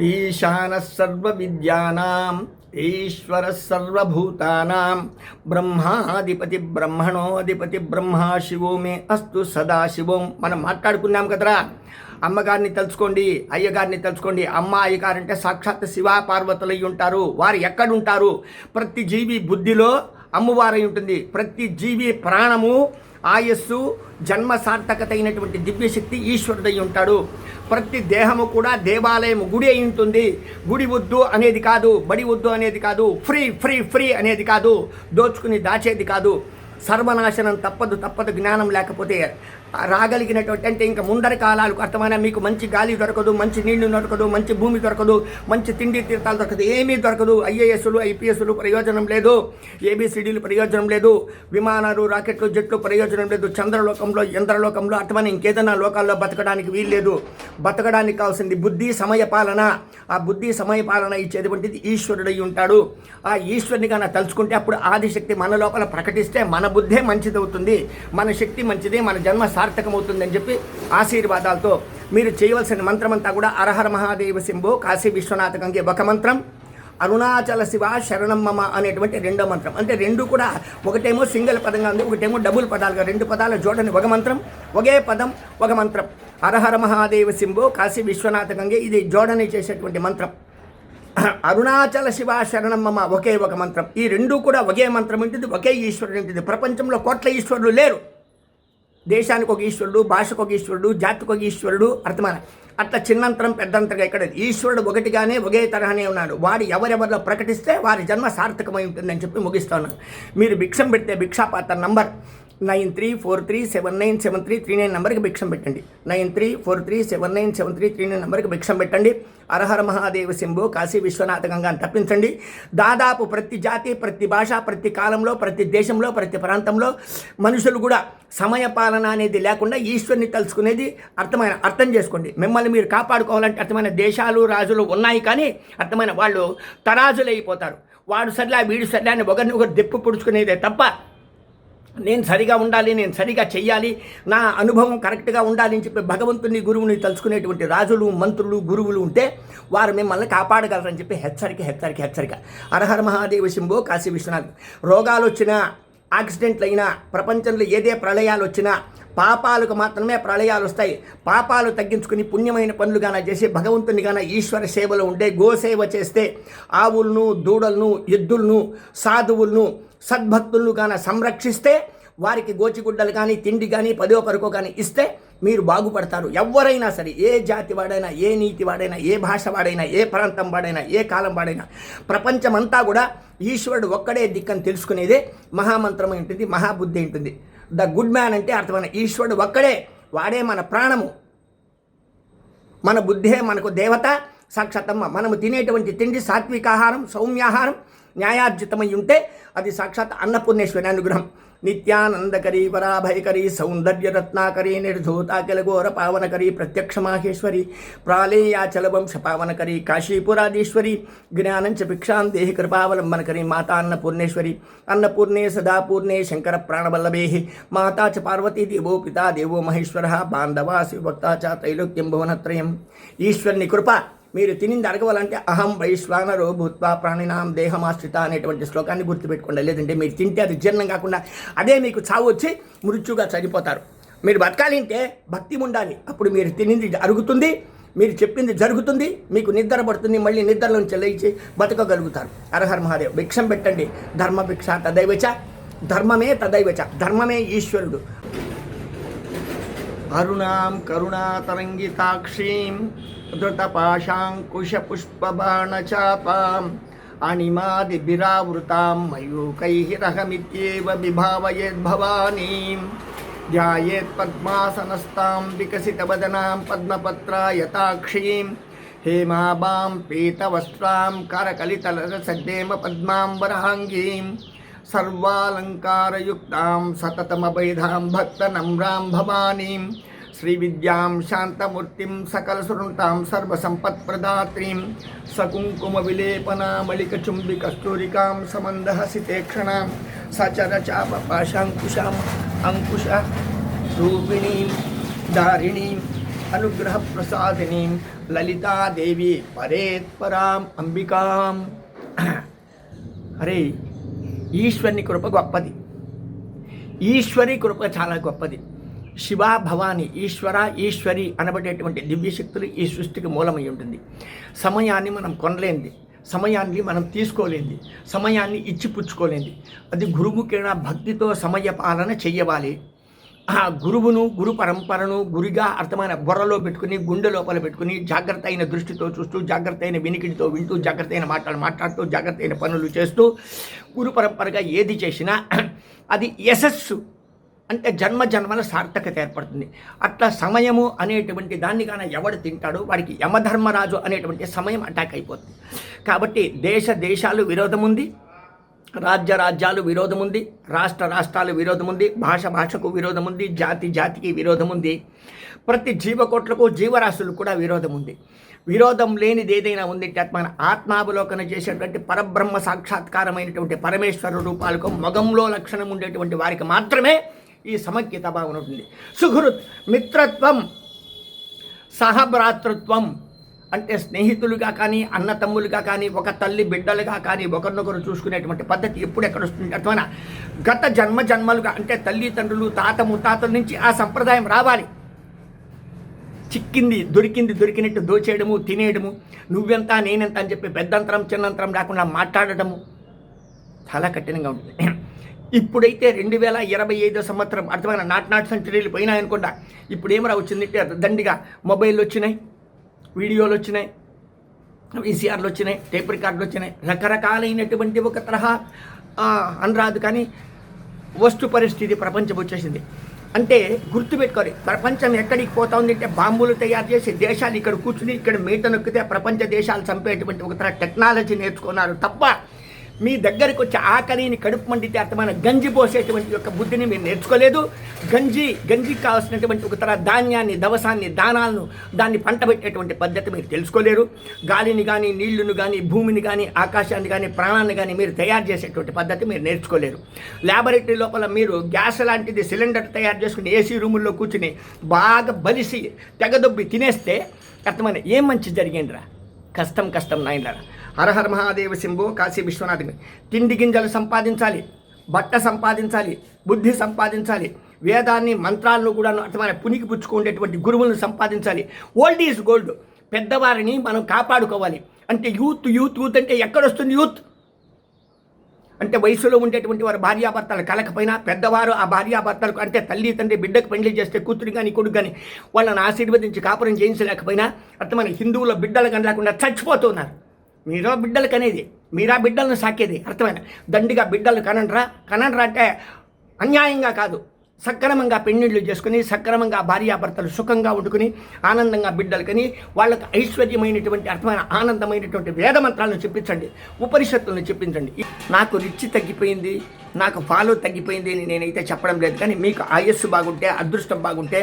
ఈశాన సర్వవిద్యానాం ఈశ్వర సర్వభూతానాం బ్రహ్మాధిపతి బ్రహ్మణోధిపతి బ్రహ్మా శివో మే అస్తు సదాశివం మనం మాట్లాడుకున్నాం కదరా. అమ్మగారిని తలుచుకోండి అయ్యగారిని తలుచుకోండి. అమ్మ అయ్యగారు అంటే సాక్షాత్ శివ పార్వతులై ఉంటారు. వారు ఎక్కడుంటారు? ప్రతి జీవి బుద్ధిలో అమ్మవారై ఉంటుంది. ప్రతి జీవి ప్రాణము ఆయస్సు జన్మ సార్థకత అయినటువంటి దివ్యశక్తి ఈశ్వరుడై ఉంటాడు. ప్రతి దేహము కూడా దేవాలయం గుడి అయి ఉంటుంది. గుడి వద్దు అనేది కాదు బడి వద్దు అనేది కాదు ఫ్రీ ఫ్రీ ఫ్రీ అనేది కాదు దోచుకుని దాచేది కాదు. సర్వనాశనం తప్పదు తప్పదు జ్ఞానం లేకపోతే రాగలిగినటువంటి అంటే ఇంకా ముందరి కాలాలకు అర్థమైన మీకు మంచి గాలి దొరకదు మంచి నీళ్ళు దొరకదు మంచి భూమి దొరకదు మంచి తిండి తీర్థాలు దొరకదు ఏమీ దొరకదు. ఐఏఎస్లు ఐపీఎస్లు ప్రయోజనం లేదు. ఏబిసిడీలు ప్రయోజనం లేదు. విమానాలు రాకెట్లు జట్లు ప్రయోజనం లేదు. చంద్రలోకంలో ఇంద్రలోకంలో అర్థమైన ఇంకేదైనా లోకాల్లో బతకడానికి వీల్లేదు బతకడానికి కావాల్సింది బుద్ధి సమయ పాలన. ఆ బుద్ధి సమయ పాలన ఇచ్చేటువంటిది ఈశ్వరుడై ఉంటాడు. ఆ ఈశ్వరుని కన్నా తలుచుకుంటే అప్పుడు ఆదిశక్తి మన లోపల ప్రకటిస్తే మన బుద్ధే మంచిదవుతుంది. మన శక్తి మంచిది మన జన్మ సార్థకమవుతుందని చెప్పి ఆశీర్వాదాలతో మీరు చేయవలసిన మంత్రం అంతా కూడా అరహర మహాదేవ శంభో కాశీ విశ్వనాథ గంగే ఒక మంత్రం అరుణాచల శివ శరణం మమ అనేటువంటి రెండో మంత్రం. అంటే రెండు కూడా ఒకటేమో సింగిల్ పదంగా ఉంది ఒకటేమో డబుల్ పదాలుగా రెండు పదాల జోడని ఒక మంత్రం ఒకే పదం ఒక మంత్రం. అరహర మహాదేవ శంభో కాశీ విశ్వనాథ గంగే ఇది జోడని చేసేటువంటి మంత్రం. అరుణాచల శివ శరణం మమ ఒకే ఒక మంత్రం. ఈ రెండు కూడా ఒకే మంత్రం ఉంటుంది ఒకే ఈశ్వరుడు ఉంటుంది. ప్రపంచంలో కోట్ల ఈశ్వరులు లేరు. దేశానికి ఒక ఈశ్వరుడు భాషకు ఒక ఈశ్వరుడు జాతికి ఒక ఈశ్వరుడు అర్థమాన అట్లా చిన్నంతరం పెద్దంతగా ఇక్కడ ఈశ్వరుడు ఒకటిగానే ఒకే తరహానే ఉన్నాడు. వాడు ఎవరెవరిలో ప్రకటిస్తే వారి జన్మ సార్థకమై ఉంటుందని చెప్పి ముగిస్తున్నాను మీరు భిక్షం పెడితే భిక్షాపాత్ర number nine three four three seven nine seven three three nine నెంబర్కి భిక్షం పెట్టండి. Nine three four three seven nine seven three three nine నెంబర్కి భిక్షం పెట్టండి. అరహర మహాదేవ శంభు కాశీ విశ్వనాథ గంగాన్ని తప్పించండి. దాదాపు ప్రతి జాతి ప్రతి భాష ప్రతి కాలంలో ప్రతి దేశంలో ప్రతి ప్రాంతంలో మనుషులు కూడా సమయ పాలన అనేది లేకుండా ఈశ్వరుని తలుచుకునేది అర్థమైన అర్థం చేసుకోండి. మిమ్మల్ని మీరు కాపాడుకోవాలంటే అర్థమైన దేశాలు రాజులు ఉన్నాయి కానీ అర్థమైన వాళ్ళు తరాజులు అయిపోతారు వాడు సర్లే వీడు సర్లే అని ఒకరిని ఒకరు దెప్పు పుడుచుకునేదే తప్ప నేను సరిగా ఉండాలి నేను సరిగా చెయ్యాలి నా అనుభవం కరెక్ట్గా ఉండాలి అని చెప్పి భగవంతుని గురువుని తలుచుకునేటువంటి రాజులు మంత్రులు గురువులు ఉంటే వారు మిమ్మల్ని కాపాడగలరని చెప్పి హెచ్చరిక హెచ్చరిక హెచ్చరిక. అరహర మహాదేవ శంభో కాశీ విశ్వనాథ్. రోగాలు వచ్చినా యాక్సిడెంట్లు అయినా ప్రపంచంలో ఏదే ప్రళయాలు వచ్చినా పాపాలకు మాత్రమే ప్రళయాలు వస్తాయి. పాపాలు తగ్గించుకుని పుణ్యమైన పనులుగాన చేసి భగవంతునిగాన ఈశ్వర సేవలో ఉండే గోసేవ చేస్తే ఆవులను దూడలను ఎద్దులను సాధువులను సద్భక్తులు కానీ సంరక్షిస్తే వారికి గోచిగుడ్డలు కానీ తిండి కానీ పదో పరుకో కానీ ఇస్తే మీరు బాగుపడతారు. ఎవరైనా సరే ఏ జాతి వాడైనా ఏ నీతి వాడైనా ఏ భాష వాడైనా ఏ ప్రాంతం వాడైనా ఏ కాలం వాడైనా ప్రపంచమంతా కూడా ఈశ్వరుడు ఒక్కడే దిక్కని తెలుసుకునేదే మహామంత్రం ఉంటుంది మహాబుద్ధి ఉంటుంది ద గుడ్ మ్యాన్ అంటే అర్థమైన ఈశ్వరుడు ఒక్కడే వాడే మన ప్రాణము. మన బుద్ధే మనకు దేవత సాక్షాత్తమ్మ. మనము తినేటువంటి తిండి సాత్వికాహారం సౌమ్యాహారం న్యాయార్జితమై ఉంటే అది సాక్షాత్ అన్నపూర్ణేశ్వరి అనుగ్రహం. నిత్యానందకరీ పరాభయకరీ సౌందర్యరత్నాకరీ నిర్ధూతాకిల ఘోర పావనకరీ ప్రత్యక్ష మాహేశ్వరి ప్రాళేయాచల వంశ పావనకరీ కాశీపురాధీశ్వరి జ్ఞానం చ భిక్షాం దేహి కృపావలంబనకరీ మాతా అన్నపూర్ణేశ్వరి అన్నపూర్ణే సదాపూర్ణే శంకర ప్రాణవల్లభే మాతా చ పార్వతీ దేవో పితా దేవో మహేశ్వర బాంధవా శివభక్త చ త్రైలోక్యం భువనత్రయం. ఈశ్వరుని కృప మీరు తినింది అరగవాలంటే అహం వైశ్వానరో భూత్వా ప్రాణినాం దేహమాశ్రిత అనేటువంటి శ్లోకాన్ని గుర్తుపెట్టుకోండి. లేదంటే మీరు తింటే అది జీర్ణం కాకుండా అదే మీకు చావు వచ్చి మృత్యుగా చనిపోతారు. మీరు బతకాలి భక్తి ఉండాలి. అప్పుడు మీరు తినింది అరుగుతుంది మీరు చెప్పింది జరుగుతుంది మీకు నిద్ర పడుతుంది మళ్ళీ నిద్రలోంచి లేచి బతకగలుగుతారు. అరహర్ మహాదేవ్ భిక్షం పెట్టండి. ధర్మ భిక్ష తదైవచ ధర్మమే తదైవచ ధర్మమే ఈశ్వరుడు. అరుణాం కరుణాతరంగితాక్షీం धृतपाशाङ्कुशपुष्पबाणचापाम् अणिमादिभिरावृतां मयूकैः रहमित्येव विभावयेद्भवानीं ध्यायेत् पद्मासनस्तां विकसितवदनां पद्मपत्रायताक्षीं हेमाबां पीतवस्त्रां करकलितलसद्देम पद्मां वरहाङ्गीं सर्वालङ्कारयुक्तां सततमवैधां भक्तनम्रां भवानीं శ్రీవిద్యాం శాంతమూర్తిం సకల సురుంతాం సర్వసంపత్ప్రదాత్రీం సకుంకుమ విలేపనామళిక చుంబి కస్తూరికాం సమందహసితేక్షణాం సచరచాప పాశాంకుశాం అంకుశ రూపిణీం దారిణీం అనుగ్రహ ప్రసాదిని లలితాదేవి పరేత్పరాం అంబికాం అరే ఈశ్వరుని కృప గొప్పది ఈశ్వరి కృప చాలా గొప్పది శివ భవాని ఈశ్వర ఈశ్వరి అనబడేటువంటి దివ్యశక్తులు ఈ సృష్టికి మూలమై ఉంటుంది. సమయాన్ని మనం కొనలేంది సమయాన్ని మనం తీసుకోలేంది సమయాన్ని ఇచ్చిపుచ్చుకోలేంది అది గురుముఖేణ భక్తితో సమయ పాలన చెయ్యవాలి. ఆ గురువును గురు పరంపరను గురిగా అర్థమైన బుర్రలో పెట్టుకుని గుండె లోపల పెట్టుకుని జాగ్రత్త అయిన దృష్టితో చూస్తూ జాగ్రత్త అయిన వినికిడితో వింటూ జాగ్రత్త అయిన మాటలు మాట్లాడుతూ జాగ్రత్త అయిన పనులు చేస్తూ గురు పరంపరగా ఏది చేసినా అది యశస్సు అంటే జన్మ జన్మల సార్థకత ఏర్పడుతుంది. అట్లా సమయము అనేటువంటి దాన్ని కానీ ఎవడు తింటాడో వాడికి యమధర్మరాజు అనేటువంటి సమయం అటాక్ అయిపోతుంది. కాబట్టి దేశ దేశాలు విరోధం ఉంది రాజ్య రాజ్యాలు విరోధం ఉంది రాష్ట్ర రాష్ట్రాలు విరోధం ఉంది భాష భాషకు విరోధం ఉంది జాతి జాతికి విరోధం ఉంది ప్రతి జీవకోట్లకు జీవరాశులకు కూడా విరోధం ఉంది. విరోధం లేనిది ఏదైనా ఉంది మన ఆత్మావలోకన చేసేటువంటి పరబ్రహ్మ సాక్షాత్కారమైనటువంటి పరమేశ్వర రూపాలకు మగంలో లక్షణం ఉండేటువంటి వారికి మాత్రమే ఈ సమైక్యత భావన ఉంటుంది. సుహృత్ మిత్రత్వం సహభ్రాతృత్వం అంటే స్నేహితులుగా కానీ అన్నతమ్ములుగా కానీ ఒక తల్లి బిడ్డలుగా కానీ ఒకరినొకరు చూసుకునేటువంటి పద్ధతి ఎప్పుడు ఎక్కడ వస్తుంది? అటువంటి గత జన్మ జన్మలుగా అంటే తల్లిదండ్రులు తాత ముత్తాతల నుంచి ఆ సంప్రదాయం రావాలి. చిక్కింది దొరికింది దొరికినట్టు దోచేయడము తినేయడము నువ్వెంత నేనెంత అని చెప్పి పెద్దంతరం చిన్నంతరం లేకుండా మాట్లాడటము చాలా కఠినంగా ఉంటుంది. ఇప్పుడైతే రెండు వేల ఇరవై ఐదో సంవత్సరం అర్థమైన నాట్ నాట్ సెంచరీలు పోయినాయనుకుంటా ఇప్పుడు ఏమరా వచ్చిందంటే దండిగా మొబైల్ వచ్చినాయి వీడియోలు వచ్చినాయి వీసీఆర్లు వచ్చినాయి టేప్ రికార్డులు వచ్చినాయి. రకరకాలైనటువంటి ఒక తరహా ఆ, అనరాదు కానీ వస్తు పరిస్థితి ప్రపంచం వచ్చేసింది. అంటే గుర్తుపెట్టుకోవాలి ప్రపంచం ఎక్కడికి పోతా ఉంది అంటే బాంబులు తయారు చేసి దేశాలు ఇక్కడ కూర్చుని ఇక్కడ మీట నొక్కితే ప్రపంచ దేశాలు చంపేటువంటి ఒక తర టెక్నాలజీ నేర్చుకున్నారు తప్ప మీ దగ్గరికి వచ్చి ఆకలిని కడుపు మండితే అర్థమైన గంజి పోసేటువంటి యొక్క బుద్ధిని మీరు నేర్చుకోలేదు. గంజి గంజికి కావాల్సినటువంటి ఒక తర ధాన్యాన్ని దవసాన్ని దానాలను దాన్ని పంట పెట్టేటువంటి పద్ధతి మీరు తెలుసుకోలేరు. గాలిని కానీ నీళ్ళును కానీ భూమిని కానీ ఆకాశాన్ని కానీ ప్రాణాన్ని కానీ మీరు తయారు చేసేటువంటి పద్ధతి మీరు నేర్చుకోలేరు. ల్యాబొరేటరీ లోపల మీరు గ్యాస్ లాంటిది సిలిండర్ తయారు చేసుకుని ఏసీ రూముల్లో కూర్చుని బాగా బలిసి తెగదొబ్బి తినేస్తే అర్థమైన ఏం మంచి జరిగిందిరా? కష్టం కష్టం నాయనరా. హరహర మహాదేవ శంభో కాశీ విశ్వనాథ్ తిండి గింజలు సంపాదించాలి బట్ట సంపాదించాలి బుద్ధి సంపాదించాలి వేదాన్ని మంత్రాలను కూడా అర్థమైన పునికి పుచ్చుకునేటువంటి గురువులను సంపాదించాలి. ఓల్డ్ ఈజ్ గోల్డ్ పెద్దవారిని మనం కాపాడుకోవాలి. అంటే యూత్ యూత్ యూత్ అంటే ఎక్కడొస్తుంది యూత్? అంటే వయసులో ఉండేటువంటి వారు భార్యాభర్తలు కలకపోయినా పెద్దవారు ఆ భార్యాభర్తలకు అంటే తల్లి తండ్రి బిడ్డకు పెళ్ళి చేస్తే కూతురు కానీ కొడుకు కానీ వాళ్ళని ఆశీర్వదించి కాపురం చేయించలేకపోయినా అర్థమైన హిందువుల బిడ్డలు కానీ లేకుండా చచ్చిపోతున్నారు. మీరా బిడ్డలు కనేది మీరా బిడ్డలను సాకేది అర్థమైన దండిగా బిడ్డలు కనండ్రా కనండ్రా అంటే అన్యాయంగా కాదు సక్రమంగా పెళ్ళిళ్ళు చేసుకుని సక్రమంగా భార్యాభర్తలు సుఖంగా వండుకుని ఆనందంగా బిడ్డలు కని వాళ్ళకి ఐశ్వర్యమైనటువంటి అర్థమైన ఆనందమైనటువంటి వేదమంత్రాలను చెప్పించండి ఉపనిషత్తులను చెప్పించండి. నాకు రిచ్చి తగ్గిపోయింది నాకు ఫాలో తగ్గిపోయింది అని నేనైతే చెప్పడం లేదు కానీ మీకు ఆయస్సు బాగుంటే అదృష్టం బాగుంటే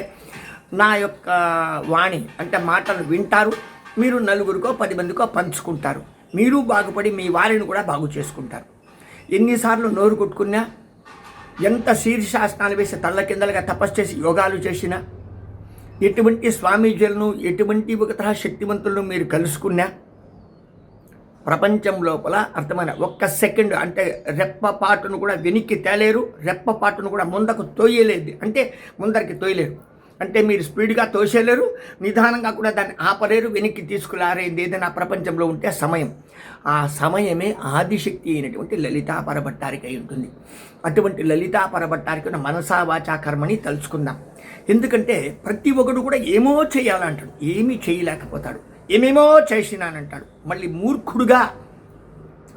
నా యొక్క వాణి అంటే మాటలు వింటారు మీరు నలుగురికో పది మందికో పంచుకుంటారు. మీరు బాగుపడి మీ వారిని కూడా బాగు చేసుకుంటారు. ఎన్నిసార్లు నోరు కొట్టుకున్నా ఎంత శీర్షాసనాలు వేసి తల్ల కిందలుగా తపస్సు చేసి యోగాలు చేసినా ఎటువంటి స్వామీజీలను ఎటువంటి ఒక శక్తివంతులను మీరు కలుసుకున్నా ప్రపంచం లోపల అర్థమైన ఒక్క సెకండ్ అంటే రెప్పపాటును కూడా వెనక్కి తేలేరు రెప్పపాటును కూడా ముందకు తోయలేదు. అంటే ముందరికి తోయలేరు అంటే మీరు స్పీడ్గా తోసేలేరు నిదానంగా కూడా దాన్ని ఆపలేరు వెనక్కి తీసుకురారేది ఏదైనా ప్రపంచంలో ఉంటే సమయం. ఆ సమయమే ఆదిశక్తి అయినటువంటి లలితా పరభట్టారికి అయి ఉంటుంది. అటువంటి లలితా పరభట్టారికి మనసా వాచా కర్మని తలుచుకుందాం. ఎందుకంటే ప్రతి ఒక్కడు కూడా ఏమో చేయాలంటాడు ఏమీ చేయలేకపోతాడు. ఏమేమో చేసినానంటాడు. మళ్ళీ మూర్ఖుడుగా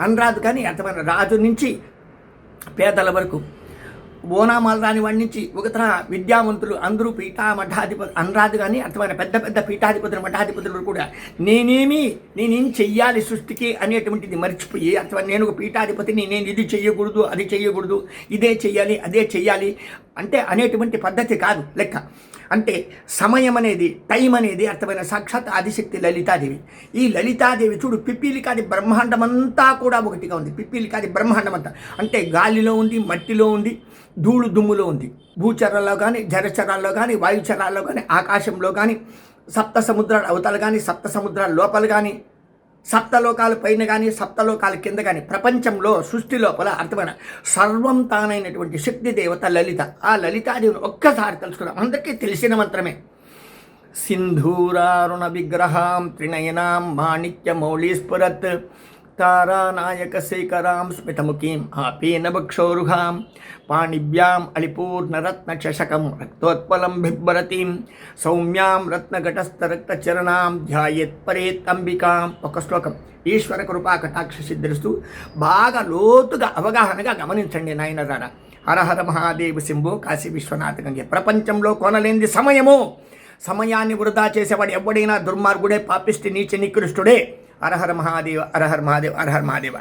అనరాదు కానీ అర్థమైన రాజు నుంచి పేదల వరకు ఓనామాలు రాని వాడి నుంచి ఒక తరహా విద్యావంతులు అందరూ పీఠా మఠాధిపతి అనరాదు కానీ అర్థమైన పెద్ద పెద్ద పీఠాధిపతులు మఠాధిపతులు కూడా. నేనేమి నేనేం చెయ్యాలి సృష్టికి అనేటువంటిది మర్చిపోయి అథవా నేను ఒక పీఠాధిపతిని నేను ఇది చెయ్యకూడదు అది చెయ్యకూడదు ఇదే చెయ్యాలి అదే చెయ్యాలి అంటే అనేటువంటి పద్ధతి కాదు. లెక్క. అంటే సమయం అనేది టైం అనేది అర్థమైన సాక్షాత్ ఆదిశక్తి లలితాదేవి. ఈ లలితాదేవి చూడు పిప్పీలికాది బ్రహ్మాండం అంతా కూడా ఒకటిగా ఉంది. పిప్పీలికాది బ్రహ్మాండం అంతా అంటే గాలిలో ఉంది మట్టిలో ఉంది ధూళు దుమ్ములో ఉంది. భూచరాల్లో కానీ జలచరాల్లో కానీ వాయుచరాల్లో కానీ ఆకాశంలో కానీ సప్త సముద్రాల అవతల కానీ సప్త సముద్రాల లోపల కానీ సప్తలోకాలు పైన కానీ సప్తలోకాల కింద కానీ ప్రపంచంలో సృష్టి లోపల అర్థమైన సర్వం తానైనటువంటి శక్తి దేవత లలిత. ఆ లలితాదేవిని ఒక్కసారి తెలుసుకుందాం. అందరికీ తెలిసిన మంత్రమే. సింధూరారుణ విగ్రహాం త్రినయనాం మాణిక్య మౌళీస్ఫురత్ శేఖరాం స్మితముఖీం ఆపీనభక్షోరుహాం పాణిభ్యాం అలిపూర్ణరత్నచషకం రక్తోత్పలం బిబ్బరతీం సౌమ్యాం రత్నఘటస్థరక్తచరణాం ధ్యాయత్పరేత్తంబికాం ఒక శ్లోకం. ఈశ్వర కృపా కటాక్ష సిద్ధిస్తూ బాగా లోతుగా అవగాహనగా గమనించండి నాయన హర హరహర మహాదేవ శంభో కాశీ విశ్వనాథ గంగే. ప్రపంచంలో కొనలేంది సమయము. సమయాన్ని వృధా చేసేవాడు ఎవడైనా దుర్మార్గుడే పాపిష్టి నీచ నికృష్టుడే. అరహర మహాదేవ అరహర్ మహాదేవ్ అరహర్ మహాదేవ